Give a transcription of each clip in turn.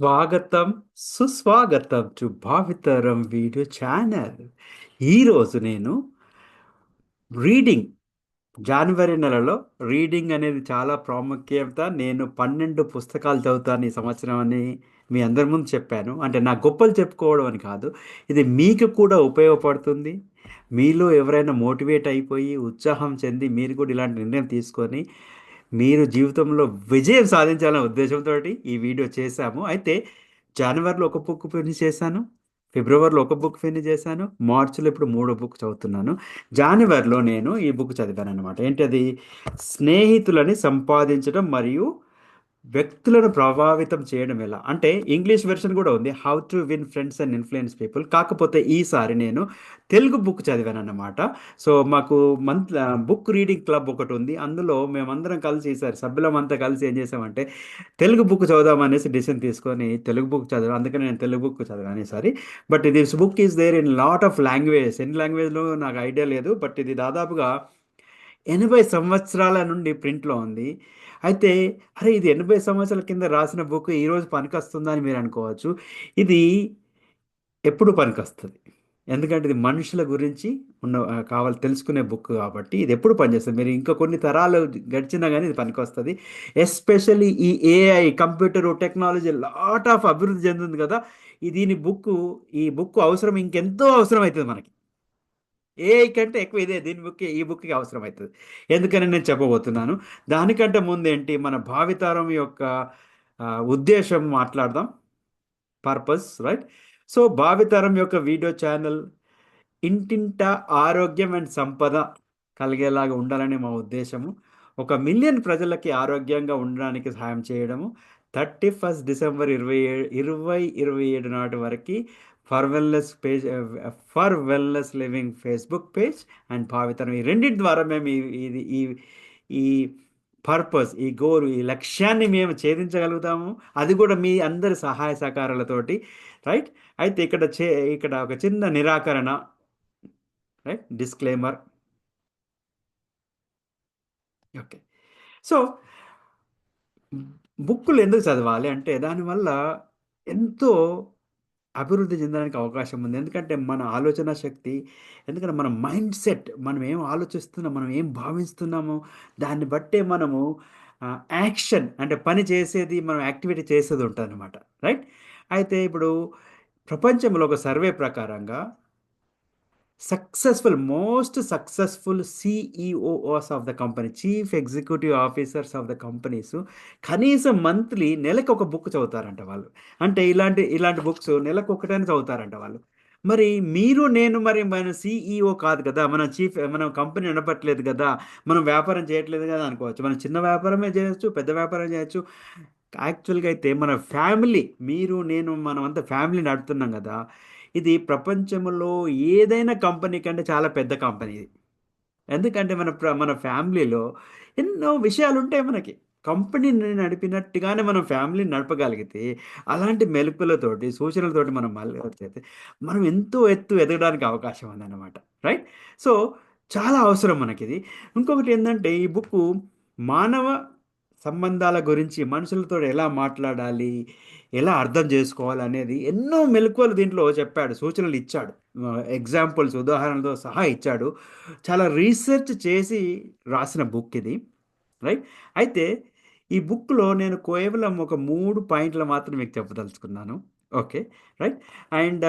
స్వాగతం సుస్వాగతం to భావితరం video channel. ఈరోజు నేను రీడింగ్ జనవరి నెలలో రీడింగ్ అనేది చాలా ప్రాముఖ్యత. నేను పన్నెండు పుస్తకాలు చదువుతాను ఈ సంవత్సరం అని మీ అందరి ముందు చెప్పాను. అంటే నా గొప్పలు చెప్పుకోవడం అని కాదు. ఇది మీకు కూడా ఉపయోగపడుతుంది. మీలో ఎవరైనా మోటివేట్ అయిపోయి ఉత్సాహం చెంది మీరు కూడా ఇలాంటి నిర్ణయం తీసుకొని మీరు జీవితంలో విజయం సాధించాలనే ఉద్దేశంతో ఈ వీడియో చేశాము. అయితే జనవరిలో ఒక బుక్ ఫినిష్ చేశాను ఫిబ్రవరిలో ఒక బుక్ ఫినిష్ చేశాను మార్చిలో ఇప్పుడు మూడో బుక్ చదువుతున్నాను. జనవరిలో నేను ఈ బుక్ చదివాను అనమాట ఏంటది స్నేహితులని సంపాదించడం మరియు వ్యక్తులను ప్రభావితం చేయడం ఎలా? అంటే ఇంగ్లీష్ వెర్షన్ కూడా ఉంది how to win friends and influence people కాకపోతే ఈసారి నేను తెలుగు బుక్ చదివాను అన్నమాట సో మాకు మంత్ బుక్ రీడింగ్ క్లబ్ ఒకటి ఉంది. అందులో మేమందరం కలిసి ఈసారి సభ్యులం అంతా కలిసి ఏం చేసామంటే తెలుగు బుక్ చదువుదాం అనేసి డిసిషన్ తీసుకొని తెలుగు బుక్ చదివాను అందుకని నేను తెలుగు బుక్ చదివాను ఈసారి but this book is there in lot of language ఎన్ని లాంగ్వేజ్లో నాకు ఐడియా లేదు. బట్ ఇది దాదాపుగా ఎనభై సంవత్సరాల నుండి ప్రింట్లో ఉంది. అయితే అరే ఇది ఎనభై సంవత్సరాల కింద రాసిన బుక్ ఈరోజు పనికొస్తుందా అని మీరు అనుకోవచ్చు. ఇది ఎప్పుడు పనికొస్తుంది. ఎందుకంటే ఇది మనుషుల గురించి ఉన్న కావాలి తెలుసుకునే బుక్ కాబట్టి ఇది ఎప్పుడు పనిచేస్తుంది. మీరు ఇంకా కొన్ని తరాలు గడిచినా కానీ ఇది పనికొస్తుంది. ఎస్పెషల్లీ ఈ AI computer technology lot of అభివృద్ధి చెందింది కదా. దీని బుక్ ఈ బుక్ అవసరం ఇంకెంతో అవసరం అవుతుంది మనకి. ఏఐ కంటే ఎక్కువ ఇదే దీని బుక్ ఈ బుక్కి అవసరం అవుతుంది ఎందుకని నేను చెప్పబోతున్నాను? దానికంటే ముందు ఏంటి మన భావితరం యొక్క ఉద్దేశం మాట్లాడదాం. పర్పస్ రైట్ సో భావితరం యొక్క వీడియో ఛానల్ ఇంటింట ఆరోగ్యం అండ్ సంపద కలిగేలాగా ఉండాలని మా ఉద్దేశము. ఒక మిలియన్ ప్రజలకి ఆరోగ్యంగా ఉండడానికి సహాయం చేయడము. థర్టీ ఫస్ట్ డిసెంబర్ ఇరవై ఏడు ఇరవై ఇరవై ఏడు నాటి వరకు for wellness page for wellness living Facebook page and భావితరం ఈ రెండింటి ద్వారా మేము ఇది ఈ ఈ పర్పస్ ఈ గోల్ ఈ లక్ష్యాన్ని మేము ఛేదించగలుగుతాము. అది కూడా మీ అందరి సహాయ సహకారాలతోటి రైట్ అయితే ఇక్కడ చే ఇక్కడ ఒక చిన్న నిరాకరణ రైట్ డిస్క్లైమర్ ఓకే సో బుక్కులు ఎందుకు చదవాలి అంటే దానివల్ల ఎంతో అభివృద్ధి చెందడానికి అవకాశం ఉంది. ఎందుకంటే మన ఆలోచన శక్తి ఎందుకంటే మన మైండ్ సెట్ మనం ఏం ఆలోచిస్తున్నాం మనం ఏం భావిస్తున్నామో దాన్ని బట్టే మనము యాక్షన్ అంటే పని చేసేది మనం యాక్టివిటీ చేసేది ఉంటుంది అనమాట రైట్? అయితే ఇప్పుడు ప్రపంచంలో ఒక సర్వే ప్రకారంగా successful most successful CEOs of the company chief executive officers of the companies కనీసం మంత్లీ నెలకు ఒక బుక్ చదువుతారంట వాళ్ళు. అంటే ఇలాంటి ఇలాంటి బుక్స్ నెలకు ఒకటైనా చదువుతారంట వాళ్ళు. మరి మీరు నేను మరి మన సిఈఓ కాదు కదా మనం చీఫ్ మనం కంపెనీ నడపట్లేదు కదా మనం వ్యాపారం చేయట్లేదు కదా అనుకోవచ్చు. మనం చిన్న వ్యాపారమే చేయొచ్చు పెద్ద వ్యాపారం చేయొచ్చు. యాక్చువల్గా అయితే మన ఫ్యామిలీ మీరు నేను మనం అంతా ఫ్యామిలీ నడుపుతున్నాం కదా ఇది ప్రపంచంలో ఏదైనా కంపెనీ కంటే చాలా పెద్ద కంపెనీ ఇది. ఎందుకంటే మన మన ఫ్యామిలీలో ఎన్నో విషయాలు ఉంటాయి మనకి కంపెనీని నడిపినట్టుగానే మనం ఫ్యామిలీని నడపగలిగితే అలాంటి మెలుపులతోటి సూచనలతోటి మనం మళ్ళీ వచ్చేస్తే మనం ఎంతో ఎత్తు ఎదగడానికి అవకాశం ఉందన్నమాట. రైట్? సో చాలా అవసరం మనకి ఇది ఇంకొకటి ఏంటంటే ఈ బుక్ మానవ సంబంధాల గురించి మనుషులతో ఎలా మాట్లాడాలి ఎలా అర్థం చేసుకోవాలి అనేది ఎన్నో మెలకువలు దీంట్లో చెప్పాడు సూచనలు ఇచ్చాడు. ఎగ్జాంపుల్స్ ఉదాహరణలతో సహా ఇచ్చాడు. చాలా రీసెర్చ్ చేసి రాసిన బుక్ ఇది రైట్ అయితే ఈ బుక్లో నేను కేవలం ఒక మూడు పాయింట్లు మాత్రం మీకు చెప్పదలుచుకున్నాను. ఓకే రైట్ అండ్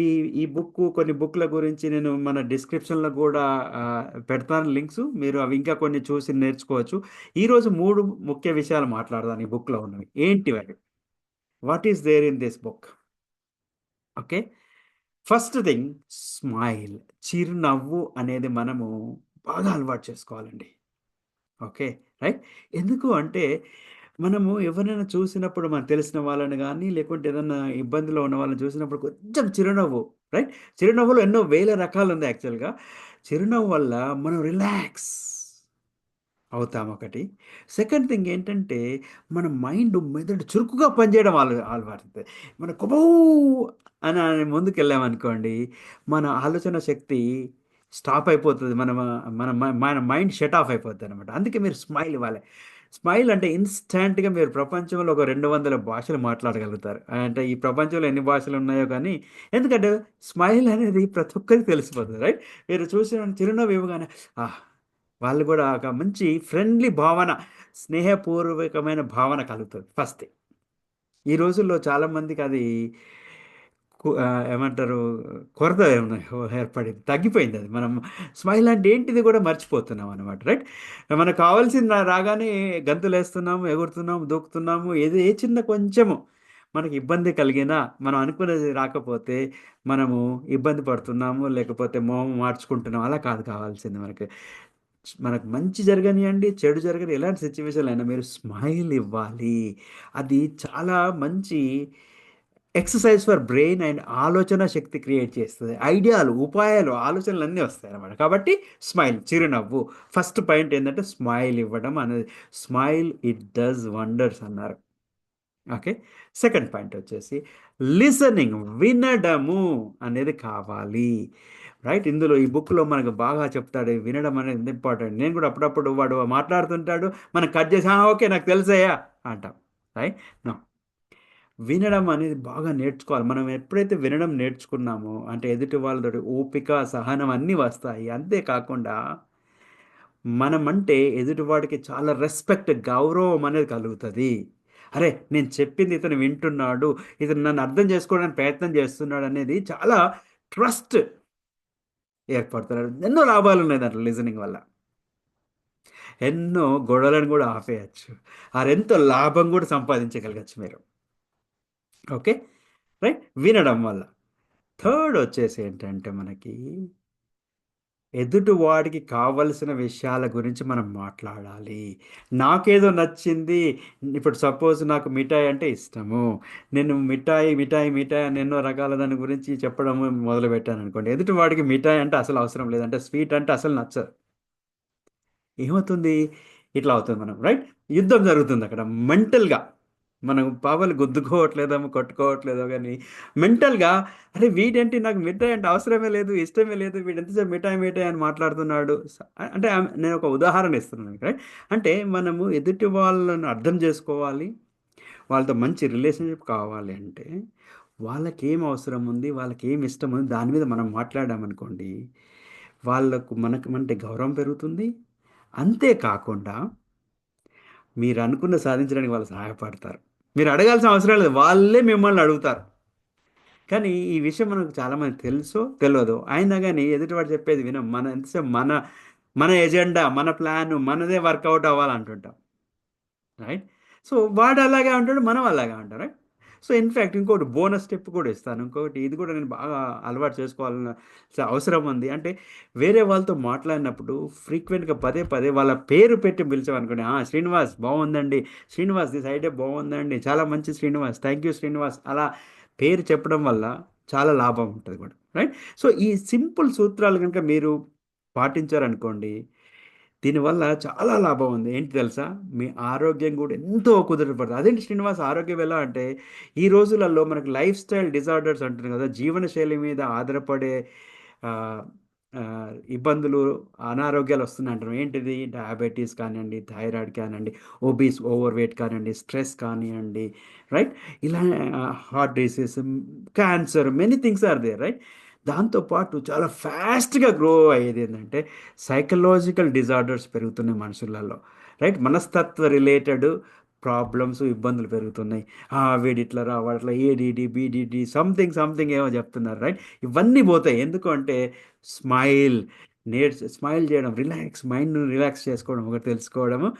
ఈ ఈ బుక్ కొన్ని బుక్ల గురించి నేను మన డిస్క్రిప్షన్లో కూడా పెడతాను లింక్స్ మీరు అవి ఇంకా కొన్ని చూసి నేర్చుకోవచ్చు. ఈరోజు మూడు ముఖ్య విషయాలు మాట్లాడదాను ఈ బుక్లో ఉన్నవి. ఏంటి అవి what is there in this book okay first thing smile చిరునవ్వు అనేది మనము బాగా అలవాటు చేసుకోవాలండి. ఓకే రైట్ ఎందుకు అంటే మనము ఎవరైనా చూసినప్పుడు మనకు తెలిసిన వాళ్ళని కానీ లేకుంటే ఏదైనా ఇబ్బందిలో ఉన్న వాళ్ళని చూసినప్పుడు కొంచెం చిరునవ్వు రైట్ చిరునవ్వులో ఎన్నో వేల రకాలు ఉంది యాక్చువల్గా చిరునవ్వు వల్ల మనం రిలాక్స్ అవుతాం ఒకటి సెకండ్ థింగ్ ఏంటంటే మన మైండ్ మెదడు చురుకుగా పనిచేయడం వాళ్ళు అలవాడుతుంది మన కుబౌ అని ముందుకెళ్ళామనుకోండి మన ఆలోచన శక్తి స్టాప్ అయిపోతుంది. మన మన మన మైండ్ షట్ ఆఫ్ అయిపోతుంది అనమాట అందుకే మీరు స్మైల్ ఇవ్వాలి. స్మైల్ అంటే ఇన్స్టాంట్గా మీరు ప్రపంచంలో ఒక రెండు వందల భాషలు మాట్లాడగలుగుతారు. అంటే ఈ ప్రపంచంలో ఎన్ని భాషలు ఉన్నాయో కానీ ఎందుకంటే స్మైల్ అనేది ప్రతి ఒక్కరికి తెలిసిపోతుంది రైట్? మీరు చూసిన చిరునవ్వు ఇవ్వగానే ఆహ్ వాళ్ళు కూడా ఒక మంచి ఫ్రెండ్లీ భావన స్నేహపూర్వకమైన భావన కలుగుతుంది ఫస్ట్ ఈ రోజుల్లో చాలామందికి అది ఏమంటారు కొరత ఏర్పడింది తగ్గిపోయింది అది. మనం స్మైల్ అంటే ఏంటిది కూడా మర్చిపోతున్నాం అనమాట రైట్ మనకు కావాల్సింది రాగానే గంతులేస్తున్నాము ఎగురుతున్నాము దూకుతున్నాము ఏది ఏ చిన్న కొంచెము మనకి ఇబ్బంది కలిగినా మనం అనుకునేది రాకపోతే మనము ఇబ్బంది పడుతున్నాము లేకపోతే మోహం మార్చుకుంటున్నాము అలా కాదు కావాల్సింది మనకి. మనకు మంచి జరగనియండి చెడు జరగని ఎలాంటి సిచ్యువేషన్ అయినా మీరు స్మైల్ ఇవ్వాలి. అది చాలా మంచి ఎక్సర్సైజ్ ఫర్ బ్రెయిన్ అండ్ ఆలోచన శక్తి క్రియేట్ చేస్తుంది. ఐడియాలు ఉపాయాలు ఆలోచనలు అన్నీ వస్తాయి అన్నమాట. కాబట్టి స్మైల్ చిరునవ్వు. ఫస్ట్ పాయింట్ ఏంటంటే స్మైల్ ఇవ్వడం అనేది స్మైల్ ఇట్ డస్ వండర్స్ అన్నారు. ఓకే సెకండ్ పాయింట్ వచ్చేసి లిసనింగ్ వినడము అనేది కావాలి. రైట్? ఇందులో ఈ బుక్లో మనకు బాగా చెప్తాడు వినడం అనేది ఇంపార్టెంట్. నేను కూడా అప్పుడప్పుడు వాడు మాట్లాడుతుంటాడు మనం కట్ చేసా ఓకే నాకు తెలుసయ్యా అంటాం. రైట్? నో. వినడం అనేది బాగా నేర్చుకోవాలి. మనం ఎప్పుడైతే వినడం నేర్చుకున్నామో అంటే ఎదుటి వాళ్ళతో ఓపిక సహనం అన్నీ వస్తాయి. అంతేకాకుండా మనం అంటే ఎదుటివాడికి చాలా రెస్పెక్ట్ గౌరవం అనేది కలుగుతుంది. అరే నేను చెప్పింది ఇతను వింటున్నాడు ఇతను నన్ను అర్థం చేసుకోవడానికి ప్రయత్నం చేస్తున్నాడు అనేది చాలా ట్రస్ట్ ఏర్పడుతున్నారు ఎన్నో లాభాలు ఉన్నాయి దాంట్లో లిజనింగ్ వల్ల. ఎన్నో గొడవలను కూడా ఆపేయచ్చు. ఆరెంతో లాభం కూడా సంపాదించగలగచ్చు మీరు. ఓకే? రైట్? వినడం వల్ల. థర్డ్ వచ్చేసి ఏంటంటే మనకి ఎదుటివాడికి కావలసిన విషయాల గురించి మనం మాట్లాడాలి. నాకేదో నచ్చింది. ఇప్పుడు సపోజ్ నాకు మిఠాయి అంటే ఇష్టము. నేను మిఠాయి మిఠాయి మిఠాయి అని ఎన్నో రకాల దాని గురించి చెప్పడం మొదలు పెట్టాను అనుకోండి ఎదుటివాడికి మిఠాయి అంటే అసలు అవసరం లేదంటే స్వీట్ అంటే అసలు నచ్చదు. ఏమవుతుంది? ఇట్లా అవుతుంది మనం రైట్? యుద్ధం జరుగుతుంది అక్కడ మెంటల్గా. మనం పాపలు గుద్దుకోవట్లేదేమో కొట్టుకోవట్లేదో కానీ మెంటల్గా అరే వీడేంటి నాకు మిఠాయి అంటే అవసరమే లేదు ఇష్టమే లేదు వీడు ఎంతసేపు మిఠాయి మిఠాయి అని మాట్లాడుతున్నాడు. అంటే నేను ఒక ఉదాహరణ ఇస్తున్నాను రైట్ అంటే మనము ఎదుటి వాళ్ళను అర్థం చేసుకోవాలి. వాళ్ళతో మంచి రిలేషన్షిప్ కావాలి అంటే వాళ్ళకి ఏం అవసరం ఉంది వాళ్ళకి ఏం ఇష్టం ఉంది దాని మీద మనం మాట్లాడామనుకోండి వాళ్ళకు మనకు అంటే గౌరవం పెరుగుతుంది. అంతేకాకుండా మీరు అనుకున్న సాధించడానికి వాళ్ళు సహాయపడతారు. మీరు అడగాల్సిన అవసరం లేదు. వాళ్ళే మిమ్మల్ని అడుగుతారు. కానీ ఈ విషయం మనకు చాలామంది తెలుసో తెలియదు అయినా కానీ ఎదుటివాడు చెప్పేది వినం. మన ఎంతసేపు మన మన ఎజెండా మన ప్లాన్ మనదే వర్కౌట్ అవ్వాలంటుంటాం. రైట్? సో వాడు అలాగే ఉంటాడు మనం అలాగే ఉంటాం. రైట్? సో ఇన్ఫ్యాక్ట్ ఇంకోటి బోనస్ స్టెప్ కూడా ఇస్తాను. ఇంకొకటి ఇది కూడా నేను బాగా అలవాటు చేసుకోవాలన్న అవసరం ఉంది. అంటే వేరే వాళ్ళతో మాట్లాడినప్పుడు ఫ్రీక్వెంట్గా పదే పదే వాళ్ళ పేరు పెట్టి పిలిచామనుకోండి శ్రీనివాస్ బాగుందండి శ్రీనివాస్ దిస్ ఐడియా బాగుందండి చాలా మంచి శ్రీనివాస్. Thank you Srinivas. అలా పేరు చెప్పడం వల్ల చాలా లాభం ఉంటుంది కూడా. రైట్? సో ఈ సింపుల్ సూత్రాలు కనుక మీరు పాటించారనుకోండి దీనివల్ల చాలా లాభం ఉంది. ఏంటి తెలుసా? మీ ఆరోగ్యం కూడా ఎంతో కుదుటపడుతుంది. అదేంటి శ్రీనివాస్? ఆరోగ్యం ఎలా అంటే ఈ రోజులలో మనకు లైఫ్ స్టైల్ డిజార్డర్స్ అంటున్నారు కదా జీవనశైలి మీద ఆధారపడే ఇబ్బందులు అనారోగ్యాలు వస్తున్నాయి అంటారు ఏంటిది? డయాబెటీస్ కానివ్వండి థైరాయిడ్ కానివ్వండి ఓబీస్ ఓవర్ వెయిట్ కానివ్వండి స్ట్రెస్ కానివ్వండి రైట్? ఇలా heart disease cancer many things are there right? దాంతోపాటు చాలా ఫాస్ట్గా గ్రో అయ్యేది ఏంటంటే సైకలాజికల్ డిజార్డర్స్ పెరుగుతున్నాయి మనుషులలో. రైట్? మనస్తత్వ రిలేటెడ్ ప్రాబ్లమ్స్ ఇబ్బందులు పెరుగుతున్నాయి. ఆ, వీడి ఇట్లా రా వాడు ఏడిడి బీడిడి సంథింగ్ సంథింగ్ ఏమో చెప్తున్నారు. రైట్? ఇవన్నీ పోతాయి. ఎందుకంటే స్మైల్ నేర్చు స్మైల్ చేయడం రిలాక్స్ మైండ్ను రిలాక్స్ చేసుకోవడం ఒకటి తెలుసుకోవడము.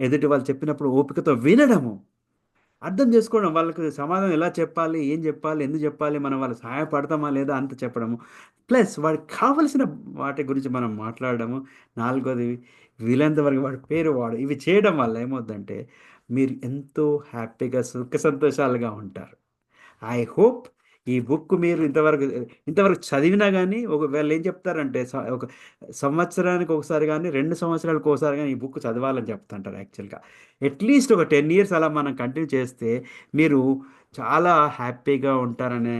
ఎదుటి వాళ్ళు చెప్పినప్పుడు ఓపికతో వినడము. అర్థం చేసుకోవడం వాళ్ళకి సమాధానం ఎలా చెప్పాలి ఏం చెప్పాలి ఎందుకు చెప్పాలి మనం వాళ్ళకి సహాయపడతామా లేదా అంత చెప్పడము. ప్లస్ వాడికి కావలసిన వాటి గురించి మనం మాట్లాడడము. నాలుగోది వీలైనంత వరకు వాడి పేరు వాడు. ఇవి చేయడం వల్ల ఏమవుతుందంటే మీరు ఎంతో హ్యాపీగా సుఖ సంతోషాలుగా ఉంటారు. ఐ హోప్ ఈ బుక్ మీరు ఇంతవరకు ఇంతవరకు చదివినా కానీ ఒక వీళ్ళు ఏం చెప్తారంటే స- ఒక సంవత్సరానికి ఒకసారి కానీ రెండు సంవత్సరాలకు ఒకసారి కానీ ఈ బుక్ చదవాలని చెప్తుంటారు యాక్చువల్గా. అట్లీస్ట్ ఒక టెన్ ఇయర్స్ అలా మనం కంటిన్యూ చేస్తే మీరు చాలా హ్యాపీగా ఉంటారనే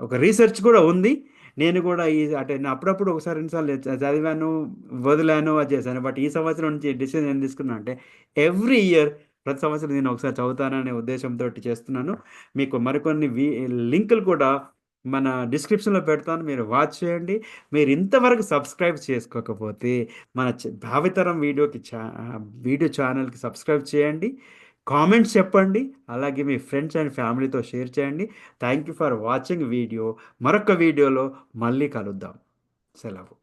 ఒక రీసెర్చ్ కూడా ఉంది. నేను కూడా ఈ అంటే నేను అప్పుడప్పుడు ఒకసారి రెండుసార్లు చదివాను వదిలాను అది చేశాను. బట్ ఈ సంవత్సరం నుంచి డిసిజన్ ఏం తీసుకున్నా అంటే ఎవ్రీ ఇయర్ ప్రతి సంవత్సరం నేను ఒకసారి చదువుతాననే ఉద్దేశంతో చేస్తున్నాను. మీకు మరికొన్ని వి లింకులు కూడా మన డిస్క్రిప్షన్లో పెడతాను. మీరు వాచ్ చేయండి. మీరు ఇంతవరకు సబ్స్క్రైబ్ చేసుకోకపోతే మన భావితరం వీడియోకి ఛా వీడియో ఛానల్కి సబ్స్క్రైబ్ చేయండి. కామెంట్స్ చెప్పండి. అలాగే మీ ఫ్రెండ్స్ అండ్ ఫ్యామిలీతో షేర్ చేయండి. Thank you for watching video. మరొక వీడియోలో మళ్ళీ కలుద్దాం. సెలవు.